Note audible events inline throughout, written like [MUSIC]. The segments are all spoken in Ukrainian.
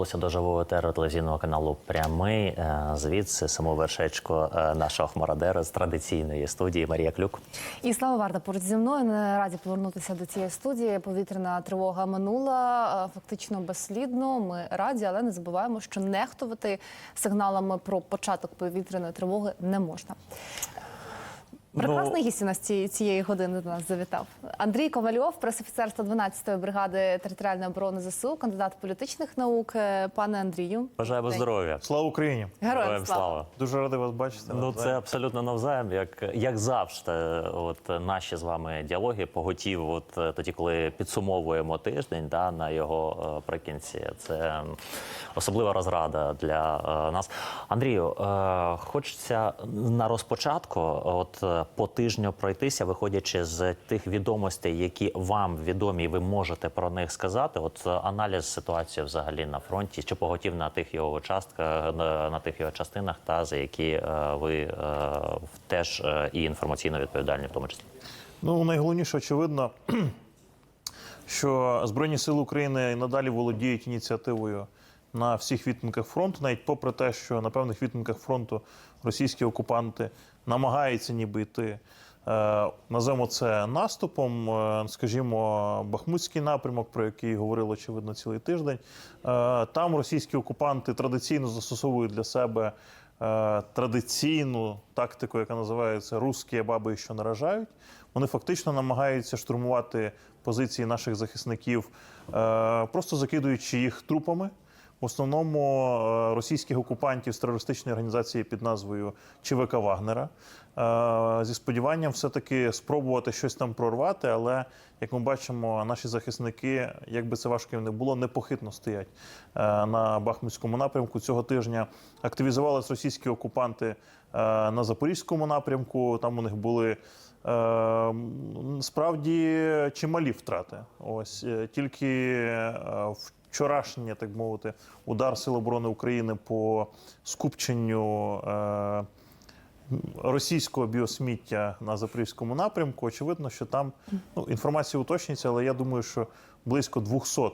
повернулися до живого етеру телевізійного каналу Прямий. Е, Звідси саму вершечко е, нашого хмародера з традиційної студії Марія Клюк. І слава Варта поруч зі мною. Не раді повернутися до цієї студії. Повітряна тривога минула е, фактично безслідно. Ми раді, але не забуваємо, що нехтувати сигналами про початок повітряної тривоги не можна. Прекрасний гість у нас цієї, цієї години до нас завітав. Андрій Ковальов, пресофіцер 112-ї бригади територіальної оборони ЗСУ, кандидат політичних наук. Е, Пане Андрію, Бажаємо День. здоров'я. Слава Україні! героям слава. Дуже радий вас бачити. Ну, це абсолютно навзаєм, як, як завжди. От наші з вами діалоги поготів, от тоді, коли підсумовуємо тиждень, да, на його е, прикінці. Це особлива розрада для е, нас. Андрію, е, хочеться на розпочатку, от по тижню пройтися, виходячи з тих відомостей, які вам відомі, ви можете про них сказати. От е, аналіз ситуації взагалі на фронті, що поготів на тих його участках, на, тих його частинах, та за які е, ви е, теж і інформаційно відповідальні, в тому числі. Ну, найголовніше, очевидно, [CLEARS THROAT] що Збройні Сили України надалі володіють ініціативою на всіх відтинках фронту, навіть попри те, що на певних відтинках фронту російські окупанти намагаються ніби йти. е, Називаємо це наступом, Е, скажімо, Бахмутський напрямок, про який говорили очевидно цілий тиждень. Е, Там російські окупанти традиційно застосовують для себе традиційну тактику, яка називається «русські баби, що наражають. Вони фактично намагаються штурмувати позиції наших захисників, просто закидуючи їх трупами. В основному е, російських окупантів з терористичної організації під назвою ЧВК Вагнера е, зі сподіванням все-таки спробувати щось там прорвати, але як ми бачимо, наші захисники, як би це важко їм не було, непохитно стоять е, на Бахмутському напрямку. Цього тижня активізувалися російські окупанти на Запорізькому напрямку. Там у них були. Справді чималі втрати. Ось тільки е, вчорашній, так мовити, удар Сил оборони України по скупченню е, російського біосміття на запорізькому напрямку. Очевидно, що там ну, інформація уточнюється, але я думаю, що близько 200 е,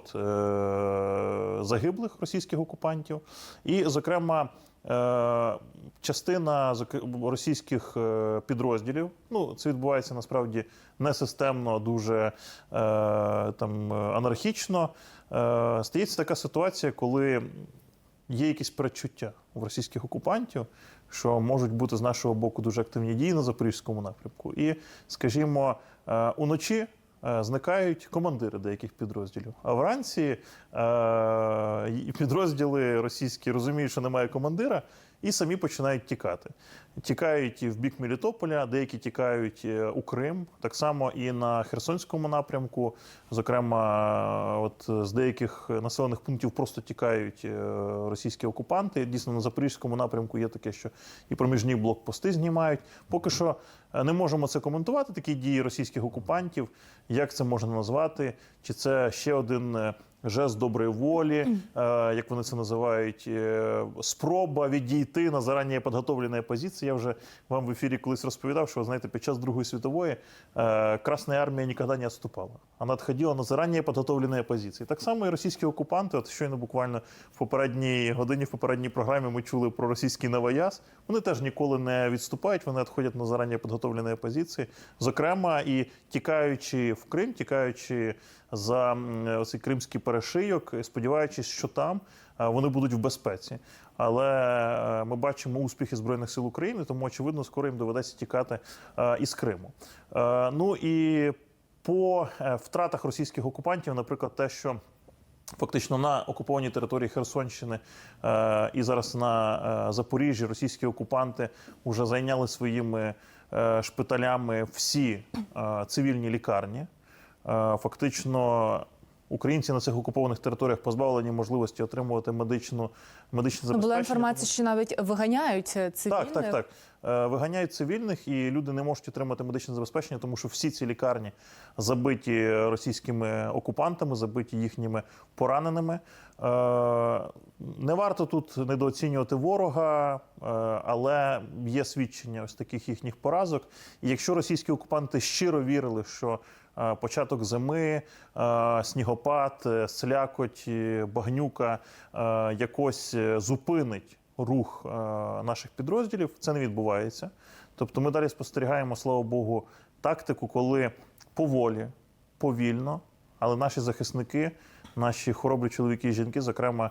загиблих російських окупантів, і, зокрема. Е, частина російських е, підрозділів, ну це відбувається насправді не системно, дуже е, там анархічно. Стається така ситуація, коли є якісь передчуття в російських окупантів, що можуть бути з нашого боку дуже активні дії на запорізькому напрямку. І, скажімо, уночі. Е, Зникають командири деяких підрозділів. А вранці е, підрозділи російські розуміють, що немає командира, і самі починають тікати. Тікають і в бік Мелітополя, деякі тікають е, у Крим, так само і на Херсонському напрямку. Зокрема, от з деяких населених пунктів просто тікають е, російські окупанти. Дійсно, на Запорізькому напрямку є таке, що і проміжні блокпости знімають. Поки що е, не можемо це коментувати. Такі дії російських окупантів. Як це можна назвати? Чи це ще один е, жест доброї волі, е, як вони це називають, е, спроба відійти на зарані підготовлені позиції. Я вже вам в ефірі колись розповідав, що ви знаєте, під час Другої світової е, Красна армія ніколи не відступала. Вона відходила на зарані підготовлені позиції. Так само і російські окупанти, от щойно буквально в попередній годині, в попередній програмі ми чули про російський Новояз. Вони теж ніколи не відступають, вони відходять на зарані підготовлені позиції. Зокрема, і тікаючи в Крим, тікаючи за м, оцей кримський перешийок, сподіваючись, що там е, вони будуть в безпеці. Але е, ми бачимо успіхи Збройних сил України, тому очевидно, скоро їм доведеться тікати е, із Криму. Ну і по втратах російських окупантів, наприклад, те, що Фактично на окупованій території Херсонщини е, і зараз на е, Запоріжжі російські окупанти вже зайняли своїми е, шпиталями всі е, цивільні лікарні. Е, фактично, українці на цих окупованих територіях позбавлені можливості отримувати медичну медичне забезпечення. була інформація, що навіть виганяють е, цивільних. Так, так, так. Е, Виганяють цивільних, і люди не можуть отримати медичне забезпечення, тому що всі ці лікарні забиті російськими окупантами, забиті їхніми пораненими. Е, Не варто тут недооцінювати ворога, але є свідчення ось таких їхніх поразок. І якщо російські окупанти щиро вірили, що початок зими, снігопад, е, слякоть, е, багнюка е, якось зупинить рух наших підрозділів, це не відбувається. Тобто ми далі спостерігаємо, слава Богу, тактику, коли поволі, повільно, але наші захисники, наші хоробрі чоловіки і жінки, зокрема,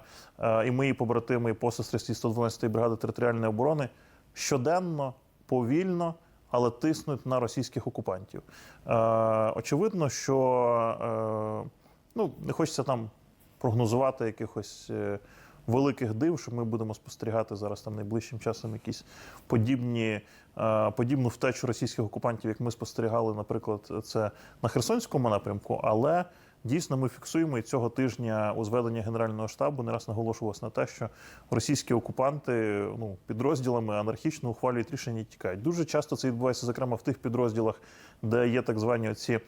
і мої побратими, і посестри 112-ї бригади територіальної оборони, щоденно, повільно, але тиснуть на російських окупантів. Е, Очевидно, що е, ну, не хочеться там прогнозувати якихось. е, Великих див, що ми будемо спостерігати зараз там найближчим часом якісь подібні, подібну втечу російських окупантів, як ми спостерігали, наприклад, це на Херсонському напрямку. Але дійсно ми фіксуємо і цього тижня у зведення Генерального штабу не раз наголошувалось на те, що російські окупанти ну, підрозділами анархічно ухвалюють рішення і тікають. Дуже часто це відбувається, зокрема в тих підрозділах, де є так звані оці.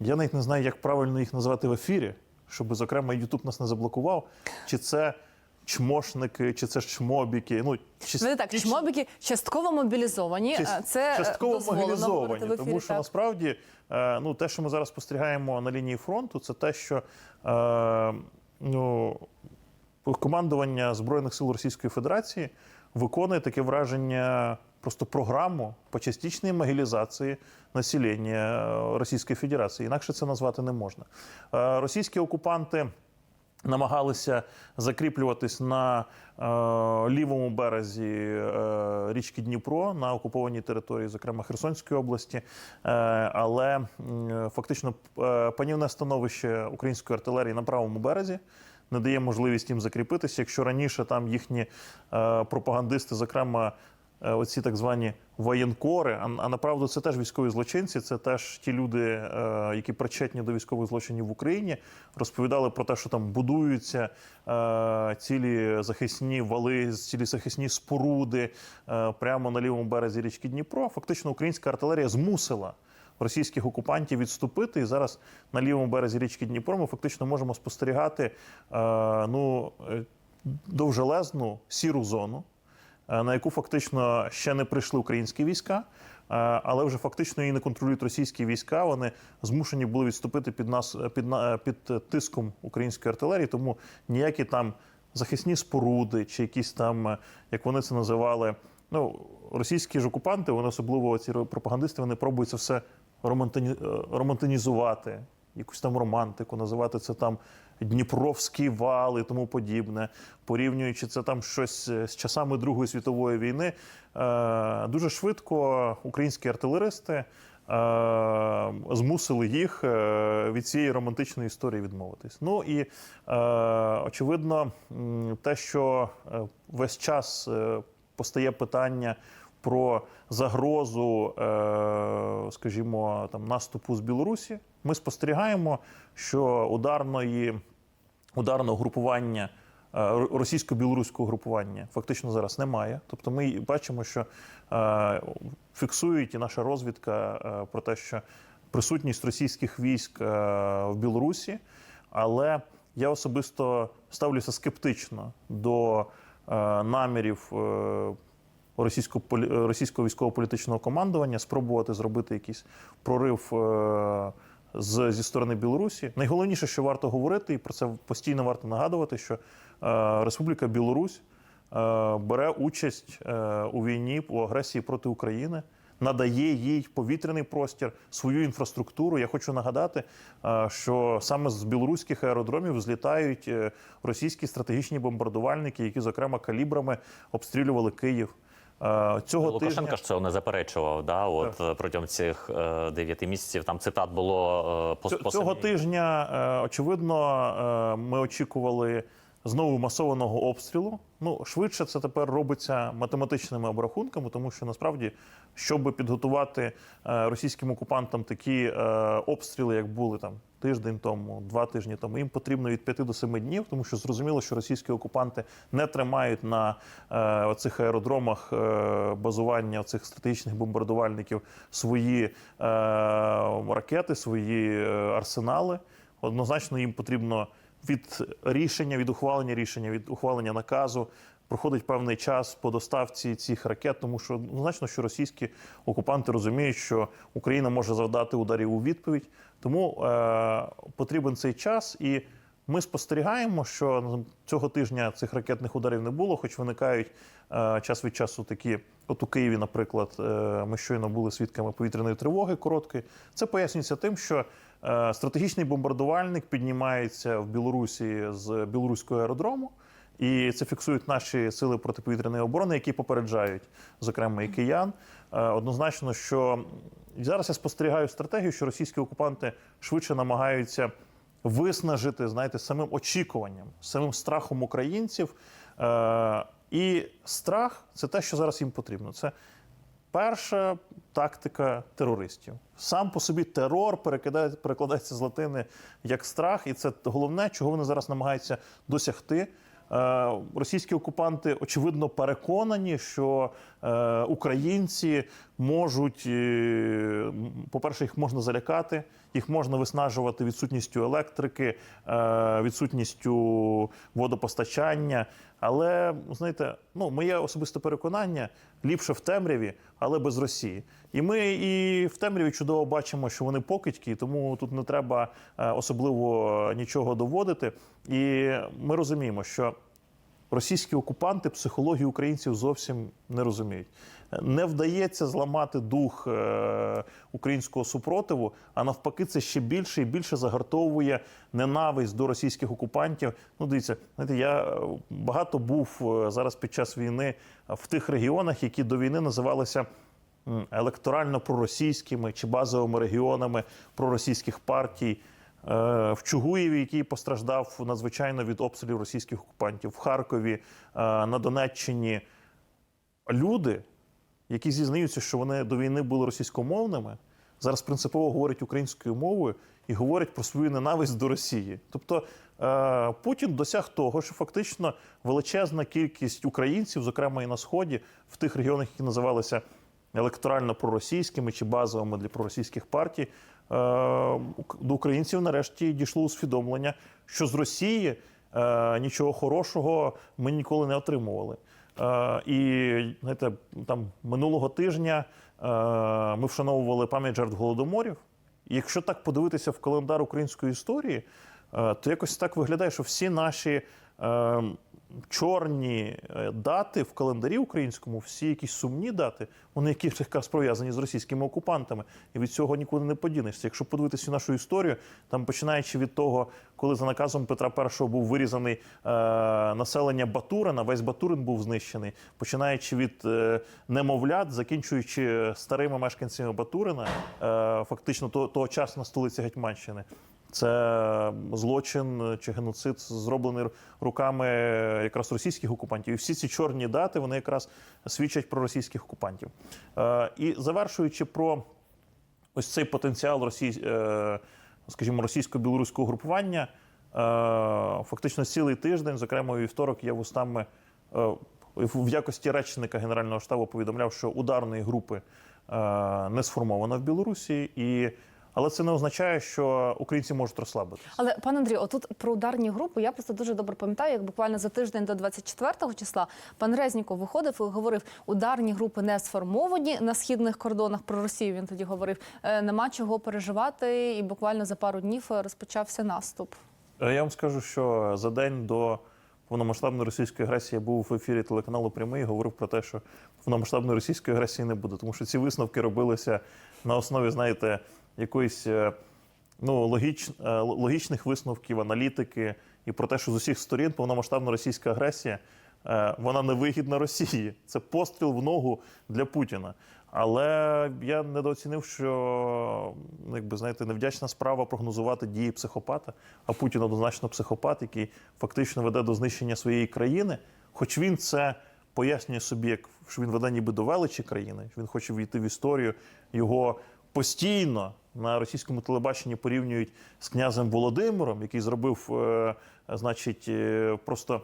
Я навіть не знаю, як правильно їх назвати в ефірі, щоб, зокрема, YouTube нас не заблокував. Чи це чмошники, чи це чмобіки. Ну, чи, Вони так, ті- чмобіки частково мобілізовані. чи- а Це е, частково дозволено говорити мобілізовані. в ефірі, тому що так. насправді е, ну, те, що ми зараз спостерігаємо на лінії фронту, це те, що е, ну, командування Збройних сил Російської Федерації виконує таке враження. Просто програму по частичній могилізації населення е, Російської Федерації. Інакше це назвати не можна. Е, Російські окупанти намагалися закріплюватись на е, лівому березі е, річки Дніпро на окупованій території, зокрема Херсонської області. Е, але м, фактично е, панівне становище української артилерії на правому березі. Не дає можливість їм закріпитися. Якщо раніше там їхні е, пропагандисти, зокрема е, оці так звані воєнкори, а, а направду це теж військові злочинці, це теж ті люди, е, які причетні до військових злочинів в Україні, розповідали про те, що там будуються е, цілі захисні вали, цілі захисні споруди е, прямо на лівому березі річки Дніпро. Фактично, українська артилерія змусила. Російських окупантів відступити, і зараз на лівому березі річки Дніпро ми фактично можемо спостерігати е, ну, е, довжелезну сіру зону, е, на яку фактично ще не прийшли українські війська, е, але вже фактично її не контролюють російські війська. Вони змушені були відступити під нас під, на- під тиском української артилерії, тому ніякі там захисні споруди чи якісь там, е, як вони це називали. Ну, російські ж окупанти, вони особливо ці пропагандисти, вони пробують це все романтині- е, романтинізувати, якусь там романтику, називати це там Дніпровський вал і тому подібне, порівнюючи це там щось е, з часами Другої світової війни. Е, Дуже швидко українські артилеристи е, змусили їх від цієї романтичної історії відмовитись. Ну і очевидно, те, що весь час постає питання про загрозу, скажімо, там наступу з Білорусі, ми спостерігаємо, що ударної ударного групування е, російсько-білоруського групування фактично зараз немає. Тобто ми бачимо, що е, фіксують і наша розвідка е, про те, що присутність російських військ в Білорусі, але я особисто ставлюся скептично до намірів. російського військово-політичного командування спробувати зробити якийсь прорив з, зі сторони Білорусі. Найголовніше, що варто говорити, і про це постійно варто нагадувати, що е, Республіка Білорусь е, бере участь е, у війні у агресії проти України. Надає їй повітряний простір, свою інфраструктуру. Я хочу нагадати, е, що саме з білоруських аеродромів злітають е, російські стратегічні бомбардувальники, які, зокрема, калібрами обстрілювали Київ. Е, Цього Лукашенко тижня ж це не заперечував. Да? От так. протягом цих е, дев'яти місяців там цитат було е, по, цього тижня, очевидно, ми очікували знову масованого обстрілу. Ну, швидше це тепер робиться математичними обрахунками, тому що насправді, щоб підготувати е, російським окупантам такі е, обстріли, як були там тиждень тому, два тижні тому, їм потрібно від 5 до 7 днів, тому що зрозуміло, що російські окупанти не тримають на е, оцих аеродромах базування цих стратегічних бомбардувальників свої ракети, свої арсенали. Однозначно їм потрібно від рішення, від ухвалення рішення, від ухвалення наказу проходить певний час по доставці цих ракет, тому що ну, значно, що російські окупанти розуміють, що Україна може завдати ударів у відповідь. Тому е, потрібен цей час і. Ми спостерігаємо, що ну, цього тижня цих ракетних ударів не було, хоч виникають е, час від часу такі. От у Києві, наприклад, е, ми щойно були свідками повітряної тривоги короткої. Це пояснюється тим, що стратегічний бомбардувальник піднімається в Білорусі з білоруського аеродрому. І це фіксують наші сили протиповітряної оборони, які попереджають, зокрема, і киян. Е, Однозначно, що зараз я спостерігаю стратегію, що російські окупанти швидше намагаються виснажити, знаєте, самим очікуванням, самим страхом українців. Е, І страх це те, що зараз їм потрібно. Це перша тактика терористів. Сам по собі терор перекладається з латини як страх, і це головне, чого вони зараз намагаються досягти. Е, Російські окупанти очевидно переконані, що українці можуть, е, по-перше, їх можна залякати, їх можна виснажувати відсутністю електрики, е, відсутністю водопостачання. Але знаєте, ну моє особисте переконання ліпше в темряві, але без Росії. І ми і в темряві чудово бачимо, що вони покидьки, тому тут не треба е, особливо нічого доводити. І ми розуміємо, що російські окупанти психологію українців зовсім не розуміють. Не вдається зламати дух е, українського супротиву, а навпаки, це ще більше і більше загартовує ненависть до російських окупантів. Ну, дивіться, знаєте, я е, багато був е, зараз під час війни в тих регіонах, які до війни називалися електорально проросійськими чи базовими регіонами проросійських партій. Е, В Чугуєві, який постраждав надзвичайно від обстрілів російських окупантів, в Харкові, е, на Донеччині. Люди, які зізнаються, що вони до війни були російськомовними, зараз принципово говорять українською мовою і говорять про свою ненависть до Росії. Тобто е, Путін досяг того, що фактично величезна кількість українців, зокрема і на сході, в тих регіонах, які називалися електорально проросійськими чи базовими для проросійських партій, до українців нарешті дійшло усвідомлення, що з Росії е, нічого хорошого ми ніколи не отримували. Е, І знаєте, там минулого тижня е, ми вшановували пам'ять жертв голодоморів. І якщо так подивитися в календар української історії, е, то якось так виглядає, що всі наші е, чорні е, дати в календарі українському, всі якісь сумні дати, вони якісь якраз пов'язані з російськими окупантами. І від цього нікуди не подінешся. Якщо подивитися нашу історію, там починаючи від того, коли за наказом Петра І був вирізаний е, населення Батурина, весь Батурин був знищений, починаючи від е, немовлят, закінчуючи старими мешканцями Батурина, е, фактично то- тогочасна столиця Гетьманщини. Це злочин чи геноцид зроблений руками якраз російських окупантів. І всі ці чорні дати вони якраз свідчать про російських окупантів. Е, І завершуючи про ось цей потенціал росій, е, скажімо, російсько-білоруського групування, е, фактично цілий тиждень, зокрема у вівторок, я вустами в якості речника Генерального штабу повідомляв, що ударної групи не сформовано в Білорусі, і але це не означає, що українці можуть розслабитися. Але пане Андрію, отут про ударні групи я просто дуже добре пам'ятаю, як буквально за тиждень до 24 числа пан Резніков виходив і говорив, ударні групи не сформовані на східних кордонах. Про Росію він тоді говорив. «Е, Нема чого переживати, і буквально за пару днів е, розпочався наступ. Е, Я вам скажу, що за день до повномасштабної російської агресії я був в ефірі телеканалу Прямий і говорив про те, що повномасштабної російської агресії не буде, тому що ці висновки робилися на основі, знаєте, якоїсь е, ну, логіч, е, логічних висновків, аналітики і про те, що з усіх сторін повномасштабна російська агресія е, вона невигідна Росії. Це постріл в ногу для Путіна. Але я недооцінив, що ну, якби знаєте, невдячна справа прогнозувати дії психопата. А Путін однозначно психопат, який фактично веде до знищення своєї країни. Хоч він це пояснює собі, як що він веде ніби до величі країни, він хоче війти в історію. Його постійно на російському телебаченні порівнюють з князем Володимиром, який зробив, е, значить, е, просто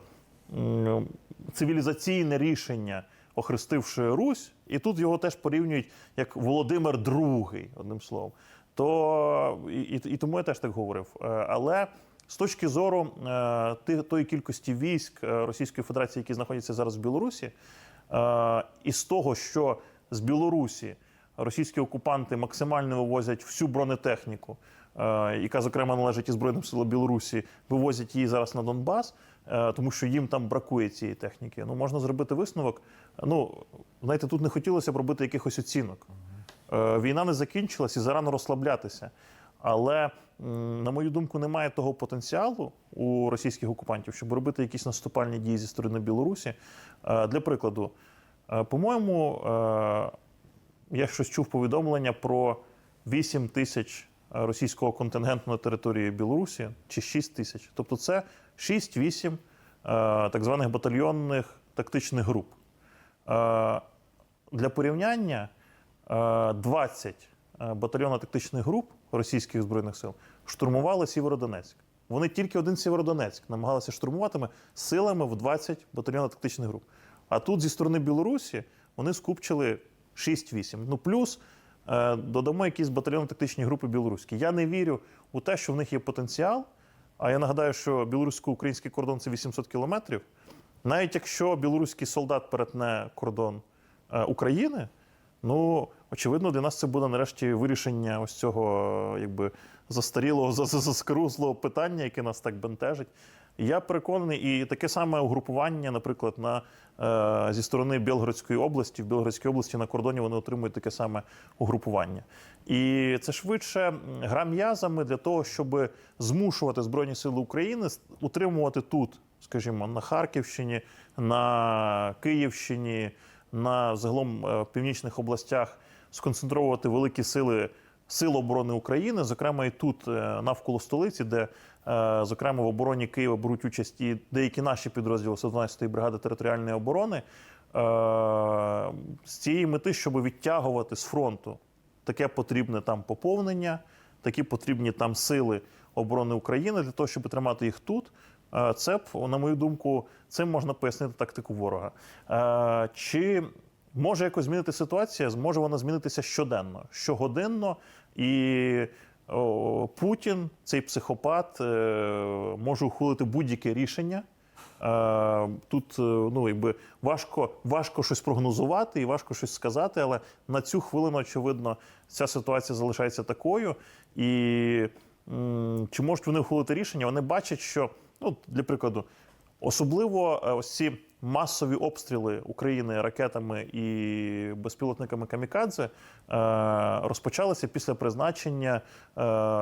цивілізаційне рішення, охрестивши Русь, і тут його теж порівнюють як Володимир II, одним словом. То і, і, тому я теж так говорив. Е, Але З точки зору тої кількості військ Російської Федерації, які знаходяться зараз в Білорусі, і з того, що з Білорусі російські окупанти максимально вивозять всю бронетехніку, е, яка зокрема належить і Збройним силам Білорусі, вивозять її зараз на Донбас, е, тому що їм там бракує цієї техніки. Ну можна зробити висновок. Ну знаєте, тут не хотілося б робити якихось оцінок. Е, Війна не закінчилась і зарано розслаблятися. Але, на мою думку, немає того потенціалу у російських окупантів, щоб робити якісь наступальні дії зі сторони Білорусі. Для прикладу, по-моєму, я щось чув повідомлення про 8 тисяч е, російського контингенту на території Білорусі чи 6 тисяч. Тобто це 6-8 е, так званих батальйонних тактичних груп. Е, Для порівняння е, 20 е, батальйонно-тактичних груп російських збройних сил штурмували Сєвєродонецьк. Вони тільки один Сєвєродонецьк намагалися штурмуватими силами в 20 батальйонно-тактичних груп. А тут зі сторони Білорусі вони скупчили 6-8. Ну плюс е, додамо якісь батальйонно-тактичні групи білоруські. Я не вірю у те, що в них є потенціал. А я нагадаю, що білорусько-український кордон це 800 кілометрів. Навіть якщо білоруський солдат перетне кордон е, України, ну очевидно, для нас це буде нарешті вирішення ось цього е, якби застарілого [LAUGHS] за- за- заскорузлого питання, яке нас так бентежить. Я переконаний, і таке саме угрупування, наприклад, на, е, зі сторони Білгородської області. В Білгородській області на кордоні вони отримують таке саме угрупування. І це швидше гра м'язами для того, щоб змушувати Збройні Сили України утримувати тут, скажімо, на Харківщині, на Київщині, на загалом е, північних областях сконцентровувати великі сили Сил оборони України, зокрема і тут, е, навколо столиці, де, зокрема, в обороні Києва беруть участь і деякі наші підрозділи 112-ї бригади територіальної оборони, е, з цієї мети, щоб відтягувати з фронту таке потрібне там поповнення, такі потрібні там сили оборони України для того, щоб тримати їх тут. Е, Це на мою думку, цим можна пояснити тактику ворога. Е, Чи може якось змінити ситуація? Зможе вона змінитися щоденно, щогодинно, і Путін, цей психопат, е, може ухвалити будь-яке рішення. Е, Тут е, ну, якби важко, важко щось прогнозувати і важко щось сказати, але на цю хвилину, очевидно, ця ситуація залишається такою. І чи можуть вони ухвалити рішення? Вони бачать, що ну, для прикладу, особливо ось ці масові обстріли України ракетами і безпілотниками камікадзе е, розпочалися після призначення е,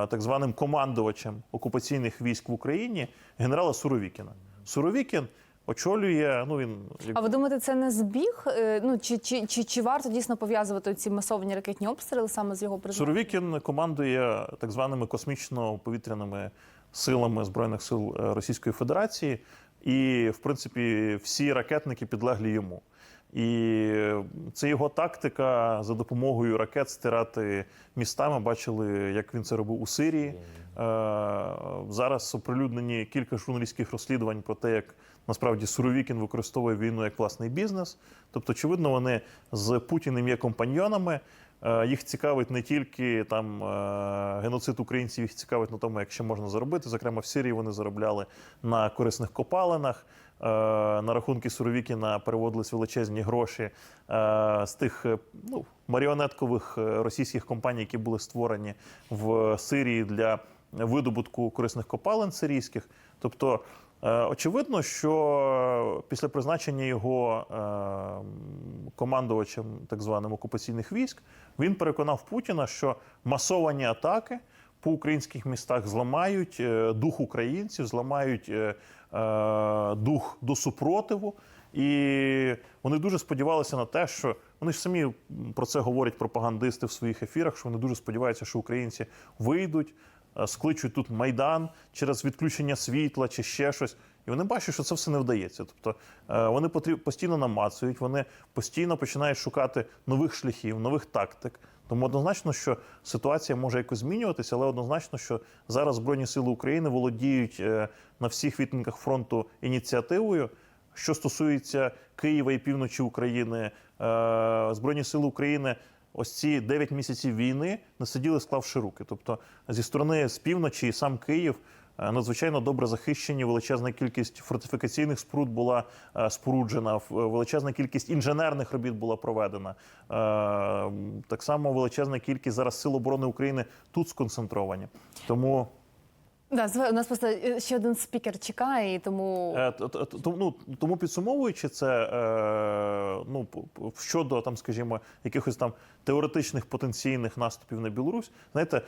так званим командувачем окупаційних військ в Україні генерала Суровікіна. Суровікін очолює. Ну він А ви думаєте, це не збіг? Е, Ну чи, чи, чи, чи варто дійсно пов'язувати ці масовані ракетні обстріли саме з його призначенням? Суровікін командує так званими космічно-повітряними силами збройних сил Російської Федерації, і в принципі всі ракетники підлеглі йому. І це його тактика за допомогою ракет стирати міста. Ми бачили, як він це робив у Сирії. Е, Зараз оприлюднені кілька журналістських розслідувань про те, як насправді Суровікін використовує війну як власний бізнес. Тобто, очевидно, вони з Путіним є компаньйонами. Е, Їх цікавить не тільки там е, геноцид українців, їх цікавить на тому, як ще можна заробити. Зокрема, в Сирії вони заробляли на корисних копалинах. Е, На рахунки Суровікіна переводились величезні гроші з тих ну, маріонеткових російських компаній, які були створені в Сирії для видобутку корисних копалин сирійських. Тобто, очевидно, що після призначення його е, командувачем так званим окупаційних військ, він переконав Путіна, що масовані атаки по українських містах зламають е, дух українців, зламають е, е, дух до супротиву. І вони дуже сподівалися на те, що вони ж самі про це говорять пропагандисти в своїх ефірах, що вони дуже сподіваються, що українці вийдуть, е, скличуть тут майдан через відключення світла чи ще щось. І вони бачать, що це все не вдається. Тобто е, вони постійно намацують, вони постійно починають шукати нових шляхів, нових тактик. Тому однозначно, що ситуація може якось змінюватися, але однозначно, що зараз Збройні Сили України володіють е, на всіх відтинках фронту ініціативою. Що стосується Києва і півночі України, е, Збройні Сили України ось ці 9 місяців війни не сиділи, склавши руки. Тобто зі сторони з півночі і сам Київ е, надзвичайно добре захищені. Величезна кількість фортифікаційних споруд була е, споруджена, в- величезна кількість інженерних робіт була проведена. Е, Так само величезна кількість зараз сил оборони України тут сконцентровані. Тому Да, у нас просто е, ще один спікер чекає, і тому Е, ну, тому підсумовуючи це, е, ну щодо там, скажімо, якихось там теоретичних потенційних наступів на Білорусь, знаєте,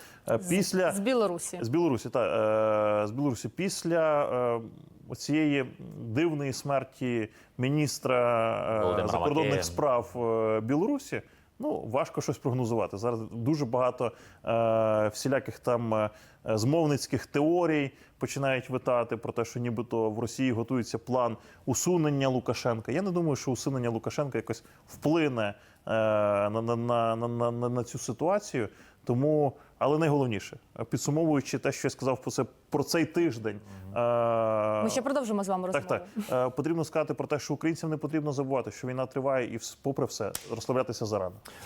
після з Білорусі. з Білорусі, та з Білорусі, після цієї дивної смерті міністра Володимира закордонних Макея. справ Білорусі. Ну, важко щось прогнозувати. Зараз дуже багато е, всіляких там е, змовницьких теорій починають витати про те, що нібито в Росії готується план усунення Лукашенка. Я не думаю, що усунення Лукашенка якось вплине е, на, на, на, на, на, на цю ситуацію. Тому, але найголовніше, е, підсумовуючи те, що я сказав про це про цей тиждень. е, Ми ще продовжимо з вами розмову. так. так. Потрібно сказати про те, що українцям не потрібно забувати, що війна триває, і попри все розслаблятися зарано.